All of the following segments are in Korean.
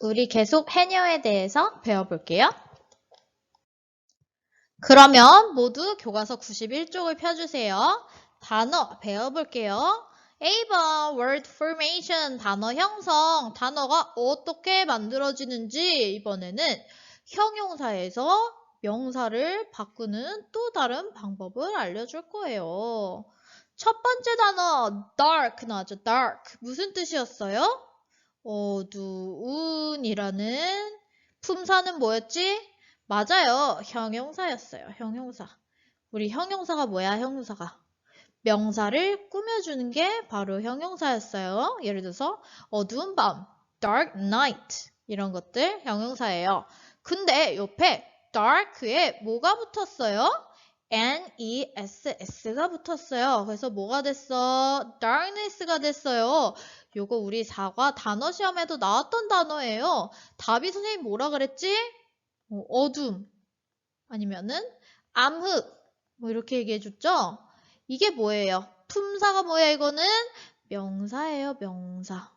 우리 계속 해녀에 대해서 배워볼게요. 그러면 모두 교과서 91쪽을 펴주세요. 단어 배워볼게요. 1번 word formation 단어 형성 단어가 어떻게 만들어지는지 이번에는 형용사에서 명사를 바꾸는 또 다른 방법을 알려줄 거예요. 첫 번째 단어 dark 나왔죠. dark 무슨 뜻이었어요? 어두운이라는 품사는 뭐였지? 맞아요. 형용사였어요. 형용사. 우리 형용사가 뭐야? 형용사가. 명사를 꾸며주는 게 바로 형용사였어요. 예를 들어서 어두운 밤, dark night 이런 것들 형용사예요. 근데 옆에 dark에 뭐가 붙었어요? N-E-S-S가 붙었어요. 그래서 뭐가 됐어? darkness가 됐어요. 요거 우리 사과 단어 시험에도 나왔던 단어예요. 답이 선생님 뭐라 그랬지? 어, 어둠 아니면은 암흑 뭐 이렇게 얘기해 줬죠? 이게 뭐예요? 품사가 뭐야 이거는? 명사예요 명사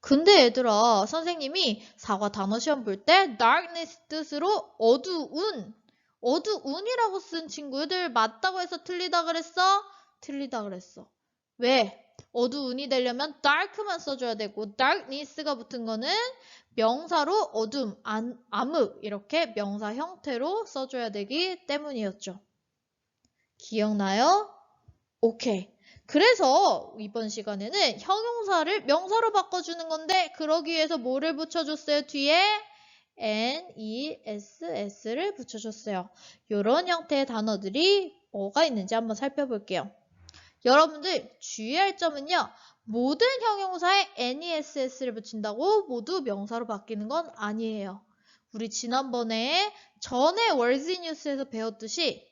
근데 얘들아 선생님이 사과 단어 시험 볼 때 darkness 뜻으로 어두운 어두운이라고 쓴 친구들 맞다고 해서 틀리다 그랬어? 틀리다 그랬어 왜? 어두운이 되려면 dark만 써줘야 되고 darkness가 붙은 거는 명사로 어둠, 안- 암흑 이렇게 명사 형태로 써줘야 되기 때문이었죠. 기억나요? 오케이. 그래서 이번 시간에는 형용사를 명사로 바꿔주는 건데 그러기 위해서 뭐를 붙여줬어요? 뒤에 N-E-S-S를 붙여줬어요. 이런 형태의 단어들이 뭐가 있는지 한번 살펴볼게요. 여러분들 주의할 점은요. 모든 형용사에 NESS를 붙인다고 모두 명사로 바뀌는 건 아니에요. 우리 지난번에 전에 월즈 뉴스에서 배웠듯이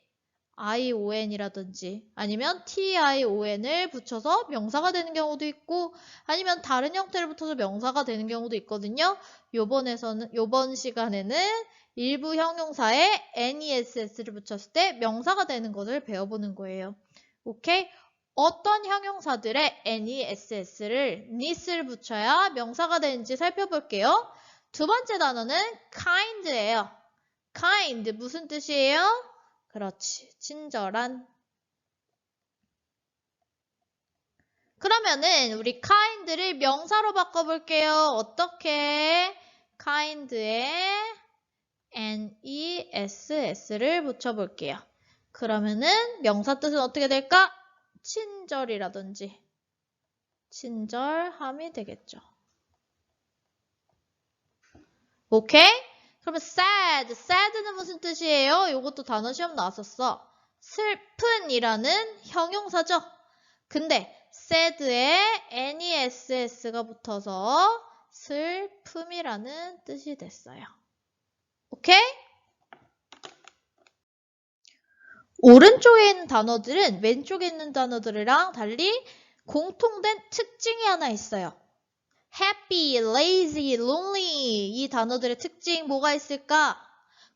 ION이라든지 아니면 TION을 붙여서 명사가 되는 경우도 있고 아니면 다른 형태를 붙여서 명사가 되는 경우도 있거든요. 요번에서는 요번 시간에는 일부 형용사에 NESS를 붙였을 때 명사가 되는 것을 배워보는 거예요. 오케이? 어떤 형용사들의 NESS를 nis를 붙여야 명사가 되는지 살펴볼게요. 두 번째 단어는 kind예요. kind 무슨 뜻이에요? 그렇지. 친절한. 그러면은 우리 kind를 명사로 바꿔 볼게요. 어떻게? kind에 NESS를 붙여 볼게요. 그러면은 명사 뜻은 어떻게 될까? 친절이라든지 친절함이 되겠죠. 오케이? 그러면 sad, sad는 무슨 뜻이에요? 이것도 단어 시험 나왔었어. 슬픈이라는 형용사죠. 근데 sad에 ness가 붙어서 슬픔이라는 뜻이 됐어요. 오케이? 오른쪽에 있는 단어들은 왼쪽에 있는 단어들이랑 달리 공통된 특징이 하나 있어요. happy, lazy, lonely 이 단어들의 특징 뭐가 있을까?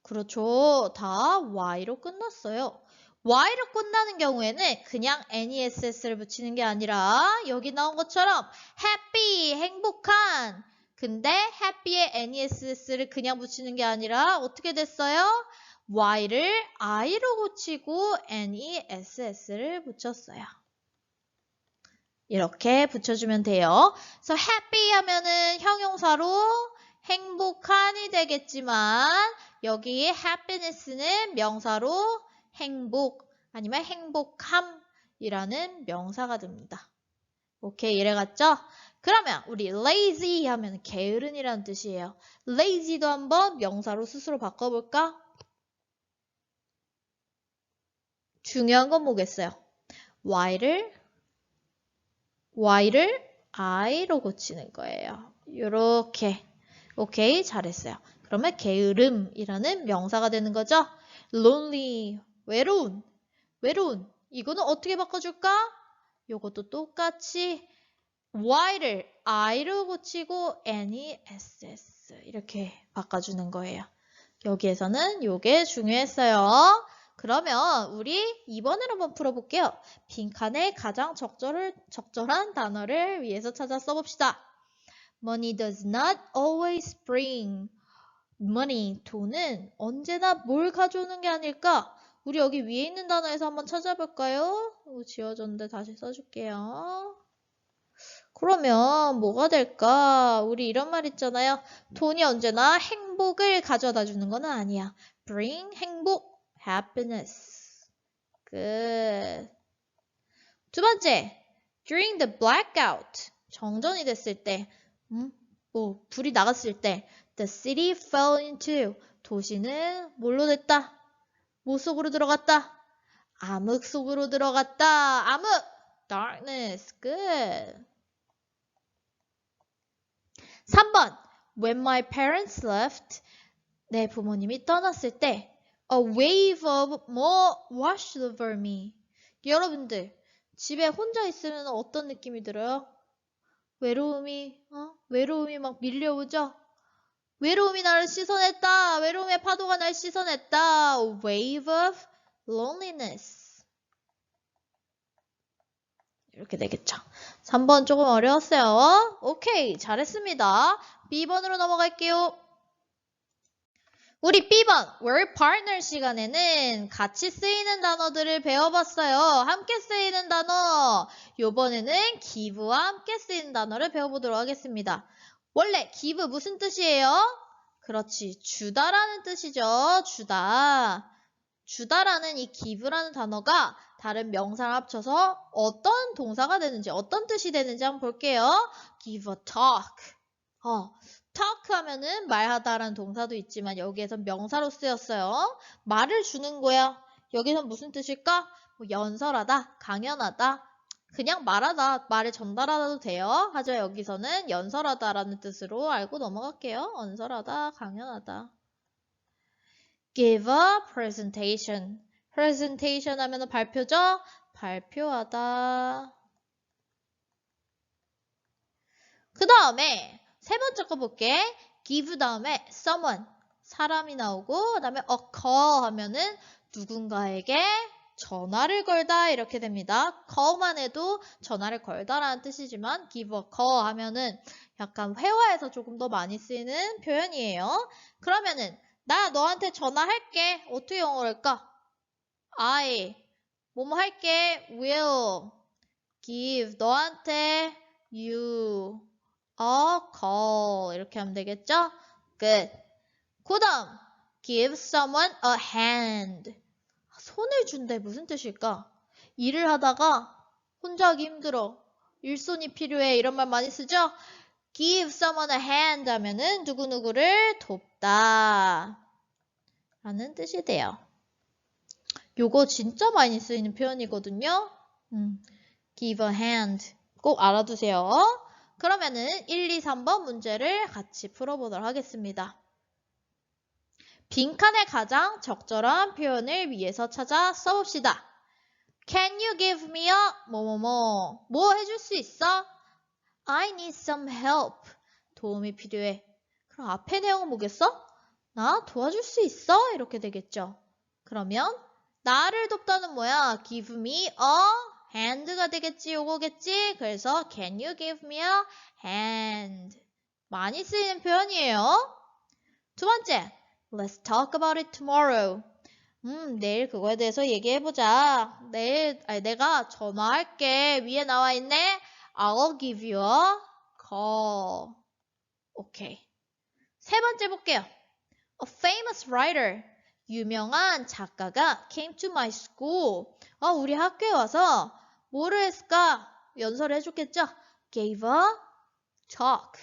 그렇죠. 다 y로 끝났어요. y로 끝나는 경우에는 그냥 ness를 붙이는 게 아니라 여기 나온 것처럼 happy, 행복한 근데 happy에 ness를 그냥 붙이는 게 아니라 어떻게 됐어요? Y를 i로 고치고 ness를 붙였어요. 이렇게 붙여주면 돼요. 그래서 happy 하면은 형용사로 행복한이 되겠지만 여기 happiness는 명사로 행복 아니면 행복함이라는 명사가 됩니다. 오케이 이래갔죠? 그러면 우리 lazy 하면 게으른이라는 뜻이에요. lazy도 한번 명사로 스스로 바꿔볼까? 중요한 건 뭐겠어요? y를 y를 i로 고치는 거예요. 요렇게. 오케이, 잘했어요. 그러면 게으름이라는 명사가 되는 거죠. lonely, 외로운, 외로운. 이거는 어떻게 바꿔줄까? 요것도 똑같이 y를 i로 고치고 ness 이렇게 바꿔주는 거예요. 여기에서는 요게 중요했어요. 그러면 우리 2번을 한번 풀어볼게요. 빈칸에 가장 적절을, 적절한 단어를 위해서 찾아 써봅시다. Money does not always bring money. 돈은 언제나 뭘 가져오는 게 아닐까? 우리 여기 위에 있는 단어에서 한번 찾아볼까요? 지워졌는데 다시 써줄게요. 그러면 뭐가 될까? 우리 이런 말 있잖아요. 돈이 언제나 행복을 가져다 주는 건 아니야. bring 행복, happiness. 끝. 두 번째, during the blackout. 정전이 됐을 때, 음, 뭐, 불이 나갔을 때, the city fell into. 도시는 뭘로 됐다? 뭐 속으로 들어갔다? 암흑 속으로 들어갔다. 암흑! darkness. 끝. 3번. When my parents left. 내 부모님이 떠났을 때 a wave of more washed over me. 여러분들, 집에 혼자 있으면 어떤 느낌이 들어요? 외로움이, 어? 외로움이 막 밀려오죠? 외로움이 나를 씻어냈다. 외로움의 파도가 날 씻어냈다. A wave of loneliness. 이렇게 되겠죠. 3번 조금 어려웠어요. 오케이, 잘했습니다. B번으로 넘어갈게요. 우리 B번 word partner 시간에는 같이 쓰이는 단어들을 배워봤어요. 함께 쓰이는 단어. 요번에는 give와 함께 쓰이는 단어를 배워보도록 하겠습니다. 원래 give 무슨 뜻이에요? 그렇지. 주다라는 뜻이죠. 주다. 주다라는 이 give라는 단어가 다른 명사를 합쳐서 어떤 동사가 되는지, 어떤 뜻이 되는지 한번 볼게요. give a talk. 어, talk 하면은 말하다라는 동사도 있지만 여기에서 명사로 쓰였어요. 말을 주는 거야. 여기선 무슨 뜻일까? 뭐 연설하다, 강연하다, 그냥 말하다, 말을 전달하다도 돼요. 하지만 여기서는 연설하다라는 뜻으로 알고 넘어갈게요. 연설하다, 강연하다. give a presentation. presentation 하면은 발표죠? 발표하다. 그 다음에 세 번째 거 볼게. give 다음에 someone. 사람이 나오고, 그 다음에 a call 하면은 누군가에게 전화를 걸다 이렇게 됩니다. call만 해도 전화를 걸다라는 뜻이지만 give a call 하면은 약간 회화에서 조금 더 많이 쓰이는 표현이에요. 그러면은 나 너한테 전화할게. 어떻게 영어로 할까? I 뭐뭐 할게. will give 너한테 you a call 이렇게 하면 되겠죠? 끝. 그 다음 give someone a hand 손을 준대 무슨 뜻일까? 일을 하다가 혼자 하기 힘들어. 일손이 필요해. 이런 말 많이 쓰죠? give someone a hand 하면은 누구누구를 돕다. 라는 뜻이 돼요. 요거 진짜 많이 쓰이는 표현이거든요. 음, give a hand. 꼭 알아두세요. 그러면은 1, 2, 3번 문제를 같이 풀어보도록 하겠습니다. 빈칸에 가장 적절한 표현을 위해서 찾아 써봅시다. Can you give me a 뭐뭐뭐 뭐 해줄 수 있어? I need some help. 도움이 필요해. 그럼 앞에 내용은 뭐겠어? 나 도와줄 수 있어? 이렇게 되겠죠. 그러면 나를 돕다는 뭐야? Give me a hand가 되겠지, 요거겠지? 그래서 can you give me a hand? 많이 쓰이는 표현이에요. 두 번째, let's talk about it tomorrow. 음, 내일 그거에 대해서 얘기해보자. 내일, 아니, 내가 전화할게. 위에 나와 있네. I'll give you a call. 오케이. 세 번째 볼게요. A famous writer. 유명한 작가가 came to my school. 어, 우리 학교에 와서 뭐를 했을까? 연설을 해줬겠죠? Gave a talk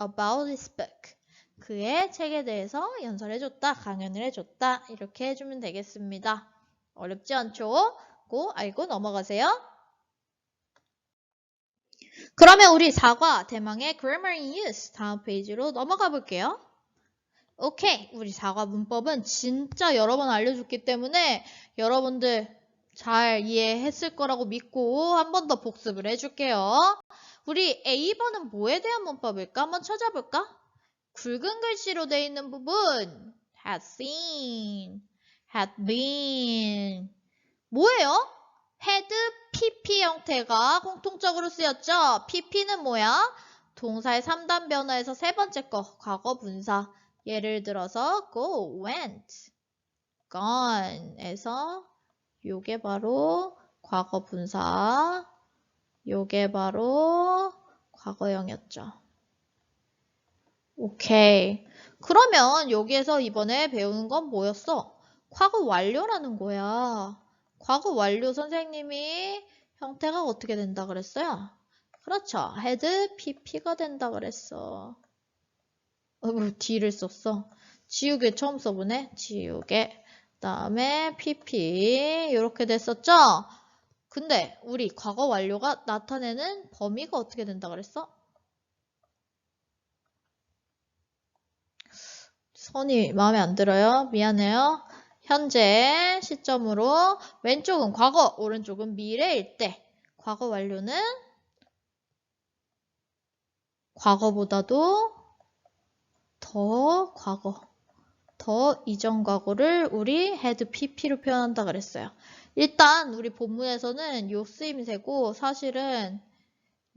about this book. 그의 책에 대해서 연설해줬다, 강연을 해줬다, 이렇게 해주면 되겠습니다. 어렵지 않죠? 고 알고 넘어가세요. 그러면 우리 4과 대망의 grammar in use 다음 페이지로 넘어가 볼게요. 오케이. 우리 4과 문법은 진짜 여러 번 알려줬기 때문에 여러분들 잘 이해했을 거라고 믿고 한 번 더 복습을 해줄게요. 우리 A번은 뭐에 대한 문법일까? 한번 찾아볼까? 굵은 글씨로 되어 있는 부분 had seen, had been 뭐예요? had, pp 형태가 공통적으로 쓰였죠? pp는 뭐야? 동사의 3단 변화에서 세 번째 거, 과거 분사. 예를 들어서 go, went, gone에서 요게 바로 과거 분사. 요게 바로 과거형이었죠. 오케이. 그러면 여기에서 이번에 배우는 건 뭐였어? 과거 완료라는 거야. 과거 완료 선생님이 형태가 어떻게 된다 그랬어요? 그렇죠. had pp가 된다 그랬어. 어, 뭐 D를 썼어. 지우개 처음 써보네. 지우개. 그다음에 pp 이렇게 됐었죠? 근데 우리 과거 완료가 나타내는 범위가 어떻게 된다 그랬어? 선이 마음에 안 들어요. 미안해요. 현재 시점으로 왼쪽은 과거, 오른쪽은 미래일 때 과거 완료는 과거보다도 더 과거, 더 이전 과거를 우리 had pp로 표현한다 그랬어요. 일단 우리 본문에서는 요 쓰임새고 사실은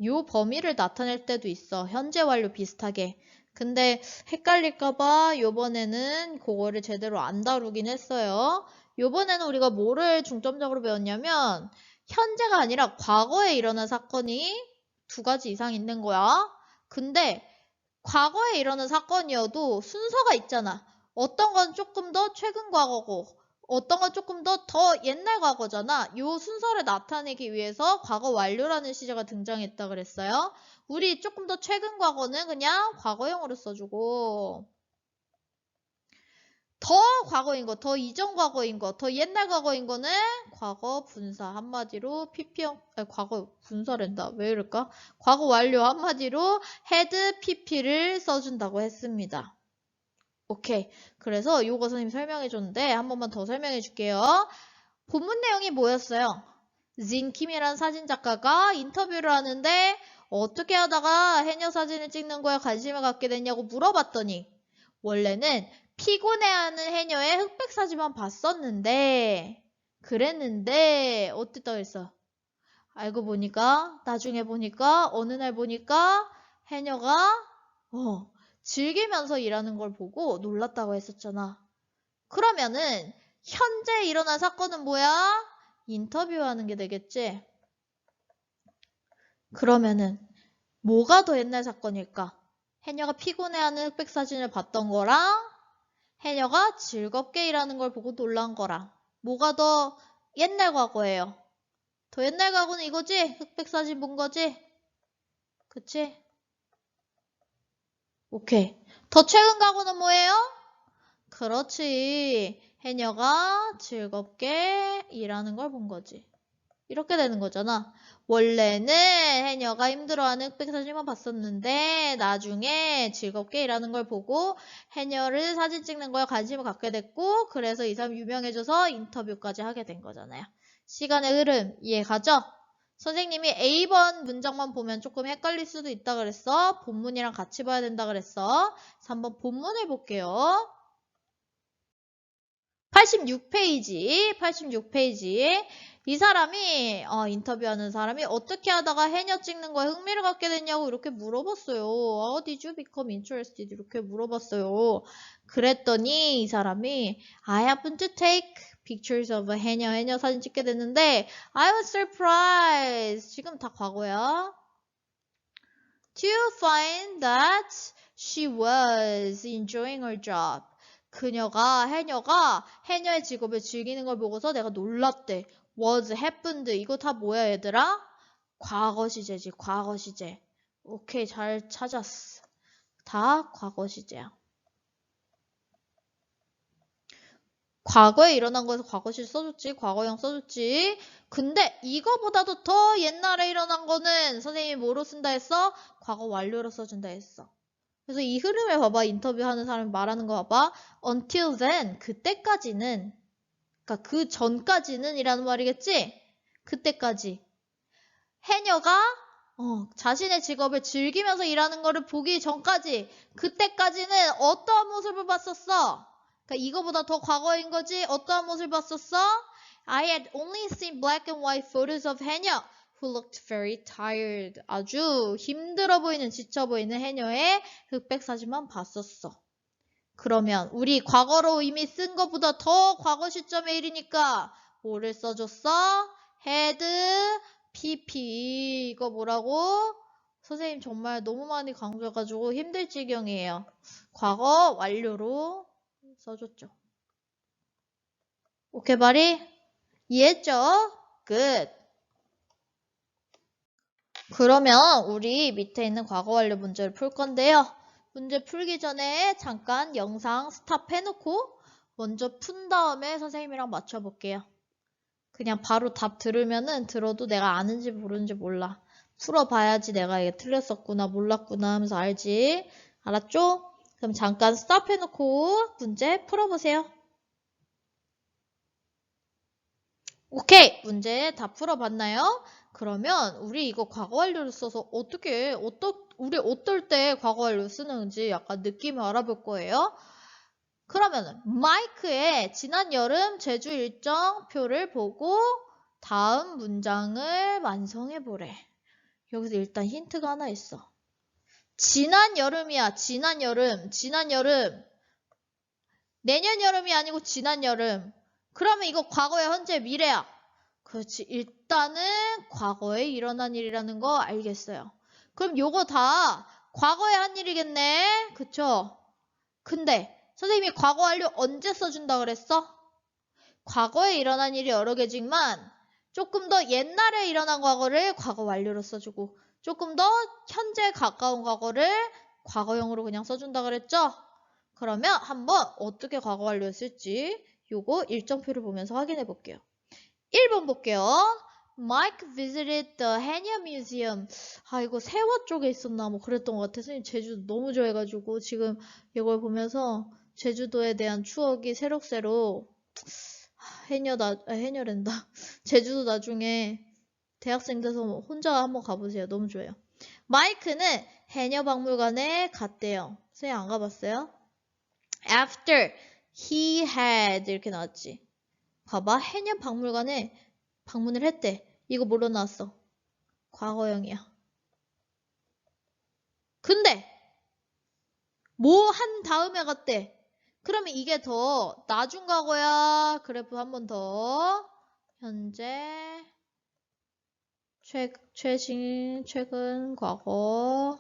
요 범위를 나타낼 때도 있어. 현재 완료 비슷하게. 근데 헷갈릴까봐 요번에는 그거를 제대로 안 다루긴 했어요. 요번에는 우리가 뭐를 중점적으로 배웠냐면 현재가 아니라 과거에 일어난 사건이 두 가지 이상 있는 거야. 근데 과거에 일어난 사건이어도 순서가 있잖아. 어떤 건 조금 더 최근 과거고 어떤 건 조금 더 더 옛날 과거잖아. 요 순서를 나타내기 위해서 과거 완료라는 시제가 등장했다 그랬어요. 우리 조금 더 최근 과거는 그냥 과거형으로 써주고 더 과거인 거, 더 이전 과거인 거, 더 옛날 과거인 거는 과거 분사 한마디로 pp형 아니, 과거 분사랜다. 왜 이럴까? 과거 완료 한마디로 had pp를 써준다고 했습니다. 오케이. 그래서 요거 선생님 설명해 줬는데 한 번만 더 설명해 줄게요. 본문 내용이 뭐였어요? 진 킴이라는 사진 작가가 인터뷰를 하는데 어떻게 하다가 해녀 사진을 찍는 거에 관심을 갖게 됐냐고 물어봤더니 원래는 피곤해하는 해녀의 흑백 사진만 봤었는데 그랬는데 어땠다 그랬어? 알고 보니까 나중에 보니까 어느 날 보니까 해녀가 어 즐기면서 일하는 걸 보고 놀랐다고 했었잖아. 그러면은 현재 일어난 사건은 뭐야? 인터뷰하는 게 되겠지? 그러면은 뭐가 더 옛날 사건일까? 해녀가 피곤해하는 흑백 사진을 봤던 거랑 해녀가 즐겁게 일하는 걸 보고 놀란 거랑 뭐가 더 옛날 과거예요? 더 옛날 과거는 이거지? 흑백 사진 본 거지? 그치? 오케이. 더 최근 과거는 뭐예요? 그렇지. 해녀가 즐겁게 일하는 걸 본 거지. 이렇게 되는 거잖아. 원래는 해녀가 힘들어하는 흑백 사진만 봤었는데 나중에 즐겁게 일하는 걸 보고 해녀를 사진 찍는 거에 관심을 갖게 됐고 그래서 이 사람 유명해져서 인터뷰까지 하게 된 거잖아요. 시간의 흐름 이해 가죠? 선생님이 A번 문장만 보면 조금 헷갈릴 수도 있다 그랬어. 본문이랑 같이 봐야 된다 그랬어. 3번 본문을 볼게요. 86페이지, 86페이지. 이 사람이, 어, 인터뷰하는 사람이 어떻게 하다가 해녀 찍는 거에 흥미를 갖게 됐냐고 이렇게 물어봤어요. How did you become interested? 이렇게 물어봤어요. 그랬더니 이 사람이 I happened to take pictures of a 해녀, 해녀 사진 찍게 됐는데 I was surprised. 지금 다 과거야. To find that she was enjoying her job. 그녀가 해녀가 해녀의 직업을 즐기는 걸 보고서 내가 놀랐대. was happened 이거 다 뭐야 얘들아? 과거 시제지 과거 시제. 오케이 잘 찾았어. 다 과거 시제야. 과거에 일어난 거에서 과거실 써줬지, 과거형 써줬지. 근데 이거보다도 더 옛날에 일어난 거는 선생님이 뭐로 쓴다 했어? 과거 완료로 써준다 했어. 그래서 이 흐름을 봐봐. 인터뷰하는 사람이 말하는 거 봐봐. until then, 그때까지는, 그러니까 그 전까지는 이라는 말이겠지? 그때까지. 해녀가 어, 자신의 직업을 즐기면서 일하는 거를 보기 전까지, 그때까지는 어떠한 모습을 봤었어? 그러니까 이거보다 더 과거인 거지. 어떠한 모습을 봤었어? I had only seen black and white photos of 해녀 who looked very tired. 아주 힘들어 보이는, 지쳐 보이는 해녀의 흑백 사진만 봤었어. 그러면 우리 과거로 이미 쓴 것보다 더 과거 시점의 일이니까 뭐를 써줬어? had, pp. 이거 뭐라고? 선생님 정말 너무 많이 강조해가지고 힘들 지경이에요. 과거 완료로 써줬죠. 오케이, 바리? 이해했죠? 끝. 그러면 우리 밑에 있는 과거 완료 문제를 풀 건데요. 문제 풀기 전에 잠깐 영상 스탑해놓고 먼저 푼 다음에 선생님이랑 맞춰볼게요. 그냥 바로 답 들으면은 들어도 내가 아는지 모르는지 몰라. 풀어봐야지 내가 이게 틀렸었구나, 몰랐구나 하면서 알지. 알았죠? 그럼 잠깐 스탑 해놓고 문제 풀어보세요. 오케이! 문제 다 풀어봤나요? 그러면 우리 이거 과거 완료를 써서 어떻게, 어떠, 우리 어떨 때 과거 완료 쓰는지 약간 느낌을 알아볼 거예요. 그러면은 마이크의 지난 여름 제주 일정표를 보고 다음 문장을 완성해 보래. 여기서 일단 힌트가 하나 있어. 지난 여름이야. 지난 여름. 지난 여름. 내년 여름이 아니고 지난 여름. 그러면 이거 과거의 현재 미래야. 그렇지. 일단은 과거에 일어난 일이라는 거 알겠어요. 그럼 요거 다 과거에 한 일이겠네. 그쵸? 근데 선생님이 과거 완료 언제 써준다 그랬어? 과거에 일어난 일이 여러 개지만 조금 더 옛날에 일어난 과거를 과거 완료로 써주고 조금 더 현재 가까운 과거를 과거형으로 그냥 써준다 그랬죠? 그러면 한번 어떻게 과거 완료했을지 요거 일정표를 보면서 확인해 볼게요. 1번 볼게요. Mike visited the Hanya Museum. 아, 이거 세워 쪽에 있었나? 뭐 그랬던 것 같아. 선생님 제주도 너무 좋아해가지고 지금 이걸 보면서 제주도에 대한 추억이 새록새록 해녀 나, 아, 해녀랜다. 제주도 나중에 대학생 돼서 혼자 한번 가보세요. 너무 좋아요. 마이크는 해녀 박물관에 갔대요. 선생님 안 가봤어요? After he had 이렇게 나왔지. 봐봐. 해녀 박물관에 방문을 했대. 이거 뭐로 나왔어? 과거형이야. 근데 뭐 한 다음에 갔대. 그러면 이게 더 나중 과거야. 그래프 한 번 더. 현재 최, 최신 최근 과거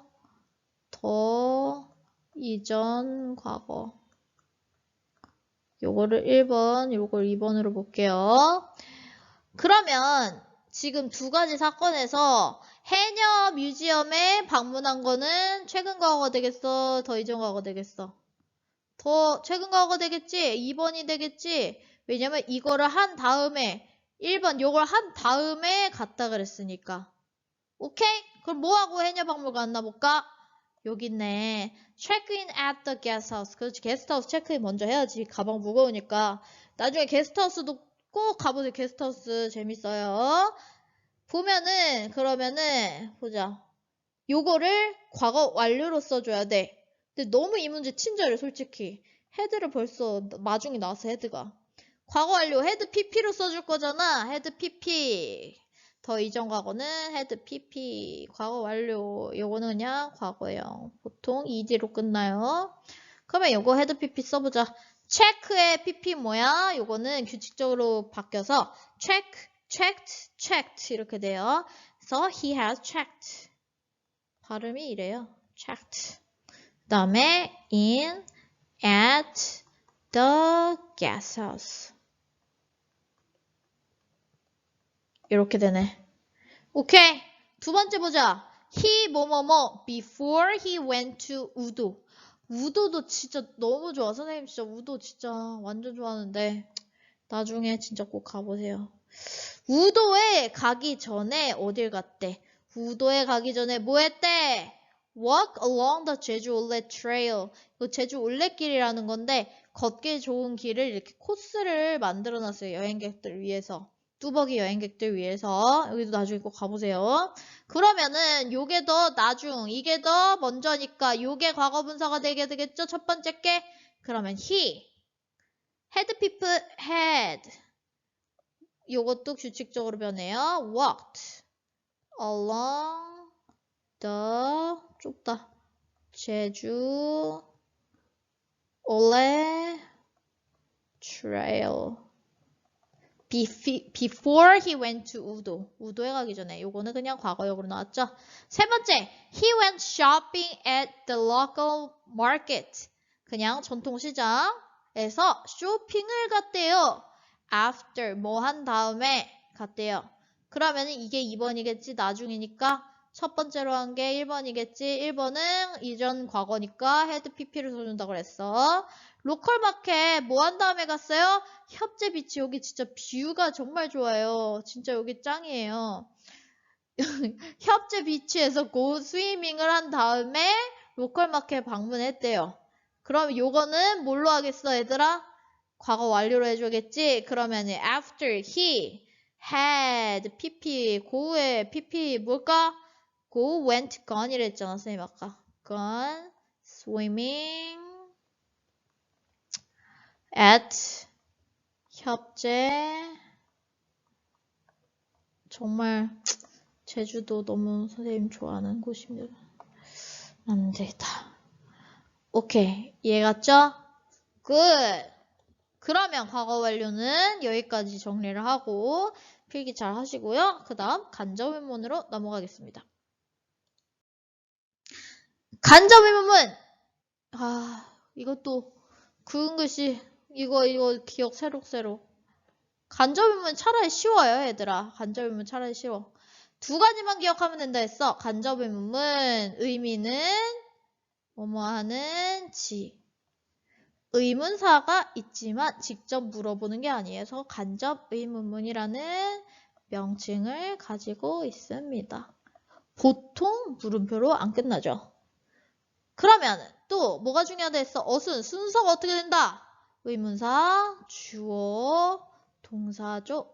더 이전 과거 요거를 1번, 요걸 2번으로 볼게요. 그러면 지금 두 가지 사건에서 해녀 뮤지엄에 방문한 거는 최근 과거가 되겠어? 더 이전 과거가 되겠어? 더 최근 과거가 되겠지? 2번이 되겠지? 왜냐면 이거를 한 다음에 1번 요걸 한 다음에 갔다 그랬으니까. 오케이? 그럼 뭐하고 해녀 박물관 만나볼까? 여기 있네. check in at the guest house. 그렇지. 게스트하우스 체크인 먼저 해야지. 가방 무거우니까. 나중에 게스트하우스도 꼭 가보세요. 게스트하우스 재밌어요. 보면은 그러면은 보자. 요거를 과거 완료로 써줘야 돼. 근데 너무 이 문제 친절해 솔직히. 헤드를 벌써 마중이 나왔어 헤드가. 과거 완료 헤드 pp로 써줄 거잖아. 헤드 pp. 더 이전 과거는 헤드 pp. 과거 완료. 요거는 그냥 과거형. 보통 ed로 끝나요. 그러면 요거 헤드 pp 써보자. 체크의 pp 뭐야? 요거는 규칙적으로 바뀌어서 check, checked, checked 이렇게 돼요. 그래서 he has checked. 발음이 이래요. checked. 그 다음에 in at the guest house. 이렇게 되네. 오케이. 두 번째 보자. he 뭐뭐뭐 before he went to 우도. 우도도 진짜 너무 좋아. 선생님 진짜 우도 진짜 완전 좋아하는데 나중에 진짜 꼭 가보세요. 우도에 가기 전에 어딜 갔대? 우도에 가기 전에 뭐 했대? Walk along the 제주 올레 trail. 그 제주 올레길이라는 건데 걷기 좋은 길을 이렇게 코스를 만들어 놨어요. 여행객들 위해서. 뚜벅이 여행객들 위해서 여기도 나중에 꼭 가보세요. 그러면은 요게 더 나중, 이게 더 먼저니까 요게 과거 분사가 되게 되겠죠? 첫 번째 게 그러면 he had people had 요것도 규칙적으로 변해요. walked along the 좁다. 제주 올레. Bef- Before he went to 우도. 우도에 가기 전에. 요거는 그냥 과거역으로 나왔죠. 세 번째, he went shopping at the local market. 그냥 전통시장에서 쇼핑을 갔대요. after 뭐 한 다음에 갔대요. 그러면 이게 2번이겠지. 나중이니까 첫 번째로 한 게 1번이겠지. 1번은 이전 과거니까 헤드 PP를 써준다 그랬어. 로컬 마켓 뭐 한 다음에 갔어요? 협재 비치 여기 진짜 뷰가 정말 좋아요. 진짜 여기 짱이에요. 협재 비치에서 고 스위밍을 한 다음에 로컬 마켓 방문했대요. 그럼 요거는 뭘로 하겠어 얘들아? 과거 완료로 해줘야겠지? 그러면 after he had pp 고의 pp 뭘까? go went gone이라 했잖아 선생님 아까 gone swimming at 협재 정말 제주도 너무 선생님 좋아하는 곳입니다. 안 되겠다. 오케이. 이해 갔죠? good. 그러면 과거 완료는 여기까지 정리를 하고 필기 잘 하시고요. 그 다음 간접 의문으로 넘어가겠습니다. 간접 의문문! 아, 이것도 그은 글씨 이거 이거 기억 새록새록. 간접 의문 차라리 쉬워요, 얘들아. 간접 의문 차라리 쉬워. 두 가지만 기억하면 된다 했어. 간접 의문문 의미는 뭐뭐 하는 지. 의문사가 있지만 직접 물어보는 게 아니에요. 그래서 간접 의문문이라는 명칭을 가지고 있습니다. 보통 물음표로 안 끝나죠. 그러면 또 뭐가 중요하다 했어? 어순 순서가 어떻게 된다? 의문사, 주어, 동사죠.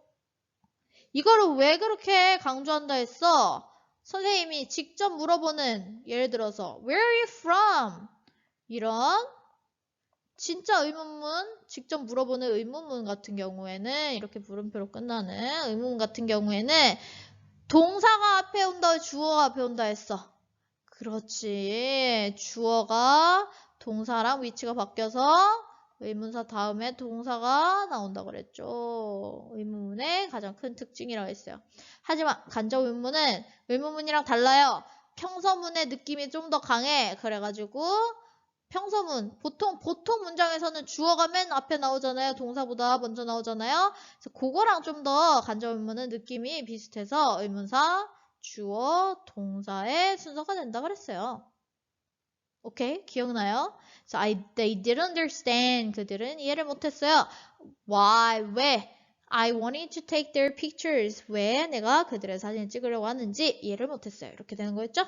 이거를 왜 그렇게 강조한다 했어? 선생님이 직접 물어보는 예를 들어서 Where are you from? 이런 진짜 의문문, 직접 물어보는 의문문 같은 경우에는 이렇게 물음표로 끝나는 의문문 같은 경우에는 동사가 앞에 온다, 주어가 앞에 온다 했어. 그렇지. 주어가 동사랑 위치가 바뀌어서 의문사 다음에 동사가 나온다 그랬죠. 의문문의 가장 큰 특징이라고 했어요. 하지만 간접 의문문은 의문문이랑 달라요. 평서문의 느낌이 좀 더 강해. 그래가지고 평서문 보통 보통 문장에서는 주어가 맨 앞에 나오잖아요. 동사보다 먼저 나오잖아요. 그래서 그거랑 좀 더 간접 의문은 느낌이 비슷해서 의문사, 주어, 동사의 순서가 된다 그랬어요. 오케이? 기억나요? So I, they didn't understand. 그들은 이해를 못했어요. Why? 왜? I wanted to take their pictures. 왜 내가 그들의 사진을 찍으려고 하는지 이해를 못했어요. 이렇게 되는 거였죠?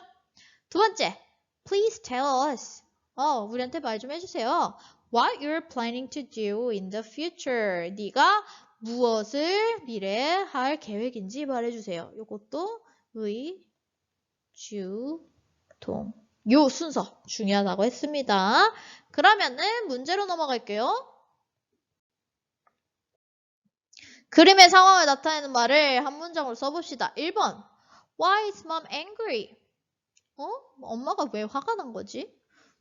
두 번째, please tell us. 어, 우리한테 말 좀 해주세요. What you're planning to do in the future. 네가 무엇을 미래에 할 계획인지 말해주세요. 이것도 의, 주, 동. 요 순서 중요하다고 했습니다. 그러면은 문제로 넘어갈게요. 그림의 상황을 나타내는 말을 한 문장으로 써봅시다. 1번. Why is mom angry? 어? 엄마가 왜 화가 난 거지?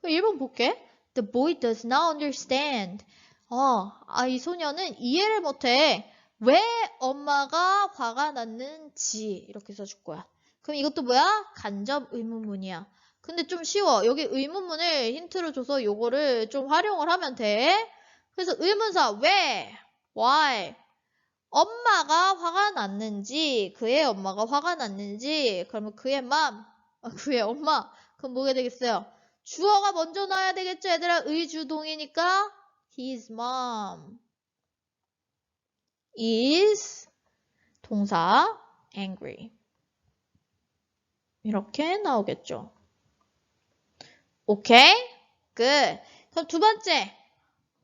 1번 볼게. The boy does not understand. 어, 아, 이 소녀는 이해를 못해. 왜 엄마가 화가 났는지 이렇게 써줄 거야. 그럼 이것도 뭐야? 간접 의문문이야. 근데 좀 쉬워. 여기 의문문을 힌트를 줘서 요거를 좀 활용을 하면 돼. 그래서 의문사 왜? why? 엄마가 화가 났는지, 그의 엄마가 화가 났는지, 그러면 그의 맘, 아, 그의 엄마, 그럼 뭐가 되겠어요? 주어가 먼저 나와야 되겠죠, 얘들아? 의주동이니까 his mom is 동사 angry 이렇게 나오겠죠. 오케이? good. 그럼 두 번째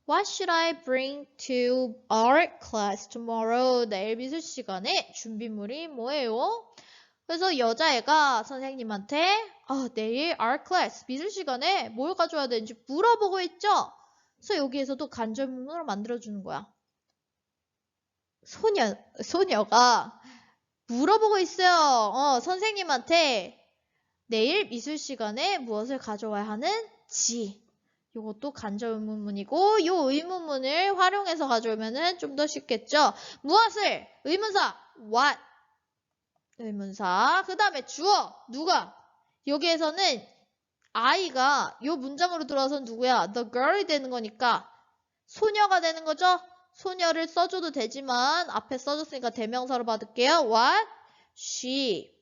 What should I bring to art class tomorrow? 내일 미술 시간에 준비물이 뭐예요? 그래서 여자애가 선생님한테 아, 내일 art class 미술 시간에 뭘 가져와야 되는지 물어보고 있죠. 그래서 여기에서도 간접문으로 만들어주는 거야. 소녀, 소녀가 물어보고 있어요. 어, 선생님한테 내일 미술 시간에 무엇을 가져와야 하는지. 요것도 간접 의문문이고 요 의문문을 활용해서 가져오면은 좀더 쉽겠죠. 무엇을 의문사 what 의문사 그 다음에 주어 누가 여기에서는 아이가 요 문장으로 들어와서 누구야 the girl이 되는 거니까 소녀가 되는 거죠. 소녀를 써줘도 되지만 앞에 써줬으니까 대명사로 받을게요. what she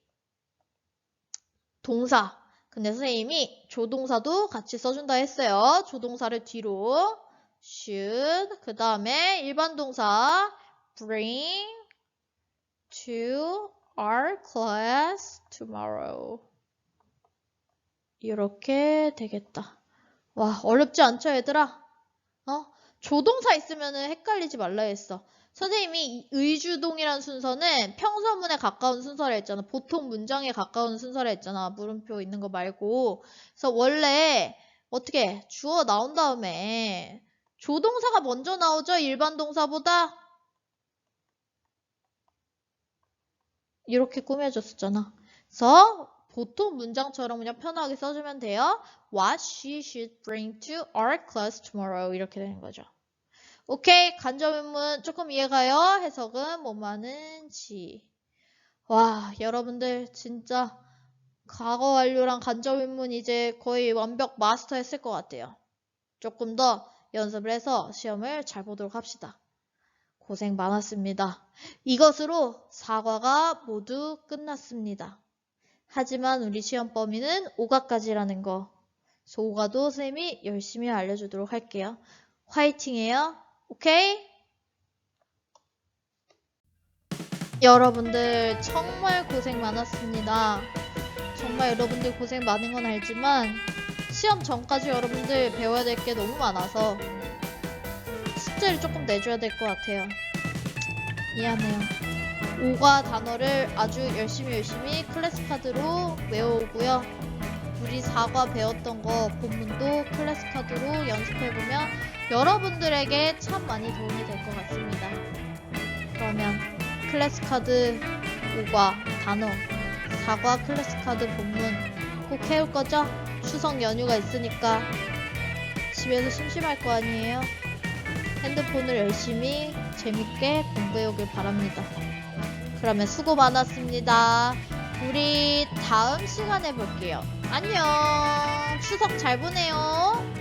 동사 근데 선생님이 조동사도 같이 써준다 했어요. 조동사를 뒤로 should 그 다음에 일반 동사 bring to our class tomorrow 이렇게 되겠다. 와 어렵지 않죠 얘들아? 어? 조동사 있으면은 헷갈리지 말라 했어. 선생님이 이 의주동이라는 순서는 평서문에 가까운 순서라 했잖아. 보통 문장에 가까운 순서라 했잖아. 물음표 있는 거 말고. 그래서 원래 어떻게 주어 나온 다음에 조동사가 먼저 나오죠. 일반 동사보다. 이렇게 꾸며줬었잖아. 그래서 보통 문장처럼 그냥 편하게 써주면 돼요. What she should bring to our class tomorrow 이렇게 되는 거죠. 오케이 간접인문 조금 이해가요? 해석은 뭐하는지 와 여러분들 진짜 과거 완료랑 간접인문 이제 거의 완벽 마스터 했을 것 같아요. 조금 더 연습을 해서 시험을 잘 보도록 합시다. 고생 많았습니다. 이것으로 사과가 모두 끝났습니다. 하지만 우리 시험 범위는 5가까지라는 거. 5가도 쌤이 열심히 알려주도록 할게요. 화이팅해요. 오케이? 여러분들 정말 고생 많았습니다. 정말 여러분들 고생 많은 건 알지만 시험 전까지 여러분들 배워야 될 게 너무 많아서 숙제를 조금 내줘야 될 것 같아요. 미안해요. 5과 단어를 아주 열심히 열심히 클래스 카드로 외워오고요. 우리 4과 배웠던 거 본문도 클래스 카드로 연습해보면 여러분들에게 참 많이 도움이 될 것 같습니다. 그러면 클래스 카드 5과 단어, 4과 클래스 카드 본문 꼭 해올 거죠? 추석 연휴가 있으니까 집에서 심심할 거 아니에요? 핸드폰을 열심히 재밌게 공부해 오길 바랍니다. 그러면 수고 많았습니다. 우리 다음 시간에 볼게요. 안녕. 추석 잘 보내요.